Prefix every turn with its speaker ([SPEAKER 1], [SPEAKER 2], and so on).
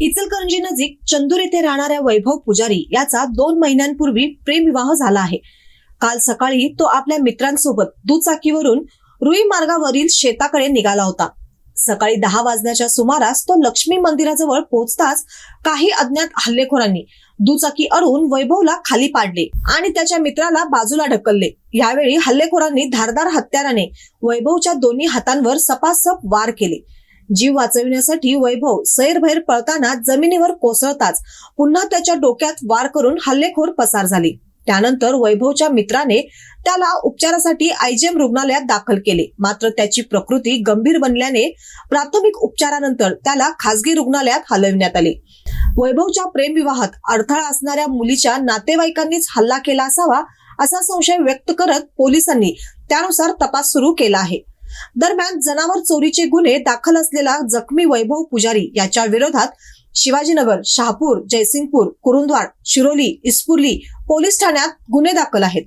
[SPEAKER 1] इचलकरंजी नजीक चंदूर येथे राहणाऱ्या वैभव पुजारी याचा दोन महिन्यांपूर्वी प्रेमविवाह झाला आहे. काल सकाळी तो आपल्या मित्रांसोबत दुचाकीवरून रुई मार्गावरील शेताकडे निघाला होता. सकाळी दहा वाजण्याच्या सुमारास तो लक्ष्मी मंदिराजवळ पोहोचताच काही अज्ञात हल्लेखोरांनी दुचाकी अडवून वैभवला खाली पाडले आणि त्याच्या मित्राला बाजूला ढकलले. यावेळी हल्लेखोरांनी धारदार हत्याराने वैभवच्या दोन्ही हातांवर सपासप वार केले. जीव वाचविण्यासाठी वैभव सैरभैर पळताना जमिनीवर कोसळताच पुन्हा त्याच्या डोक्यात वार करून हल्लेखोर पसार झाले. त्यानंतर वैभवच्या मित्राने त्याला उपचारासाठी आयजीएम रुग्णालयात दाखल केले. मात्र त्याची प्रकृती गंभीर बनल्याने प्राथमिक उपचारानंतर त्याला खासगी रुग्णालयात हलविण्यात आले. वैभवच्या प्रेमविवाहात अडथळा असणाऱ्या मुलीच्या नातेवाईकांनीच हल्ला केला असावा असा संशय व्यक्त करत पोलिसांनी त्यानुसार तपास सुरू केला आहे. दरम्यान जनावर चोरीचे गुन्हे दाखल असलेला जखमी वैभव पुजारी याच्या विरोधात शिवाजीनगर शहापूर जयसिंगपूर कुरुंदवाड शिरोली इस्पुर्ली पोलीस ठाण्यात गुन्हे दाखल आहेत.